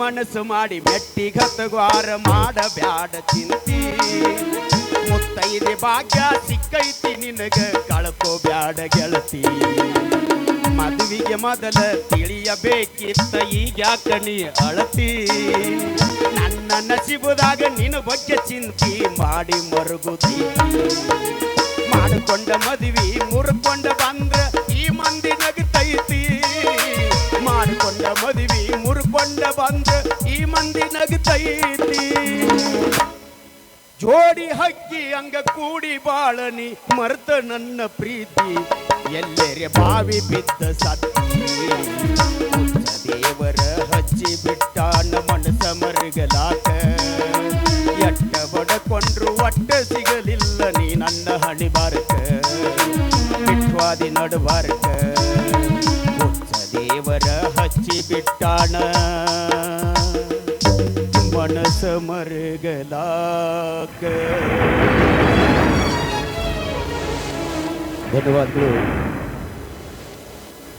ಮನಸ್ಸು ಮಾಡಿ ಮೆಟ್ಟಿಗತ್ತಗಾರ ಮಾಡಬ್ಯಾಡ ಚಿಂತಿ. ಮುತ್ತೈದೆ ಭಾಗ್ಯ ಸಿಕ್ಕೈತಿ ನಿನಗ, ಕಳ್ಕೋಬ್ಯಾಡ ಗೆಳತಿ. ಮದುವಿಗೆ ಮೊದಲ ತಿಳಿಯಬೇಕಿತ್ತ ಈಗ ನೀ ಅಳತಿ. ನನ್ನ ನಸಿಬುದಾಗ ನಿನ್ನ ಬಗ್ಗೆ ಚಿಂತಿ ಮಾಡಿ ಮರುಗುದಿ ಮಾಡಿಕೊಂಡ ಮದುವೆ ಮುರ್ಕೊಂಡ ಬಂದ್ರ ಈ ಮಂದಿ ನಗತೈತಿ. ಮಾಡಿಕೊಂಡ ಮದುವೆ, ಮುರ್ಕೊಂಡ ಬಂದ ಈ ಮಂದಿ ನಗತೈತಿ ಜೋಡಿ ಹಕ್ಕಿ ಅಂಗ ಕೂಡಿ ಬಾಳನಿ, ಮರ್ತ ನನ್ನ ಪ್ರೀತಿ, ಎಲ್ಲೆರೆ ಬಾವಿ ಬಿದ್ದ ಸತ್ತಿ. ದೇವರ ಹಚ್ಚಿ ಬಿಟ್ಟಾನ ಮನಸ ಮರುಗಲಾಕ. ಎಟ್ಟ ಬಡಕೊಂಡ್ರು ಒಟ್ಟ ಸಿಗಲಿಲ್ಲ ನೀ ನನ್ನ ಹಣಿ ಹಣಿಬಾರಕ ಬಿಟ್ವಾದಿ ನಡುಬಾರಕ ದೇವರ ಹಚ್ಚಿ ಬಿಟ್ಟಾಣ ಮನಸ ಮರುಗಲಾಕ ಧನ್ಯವಾದಗಳು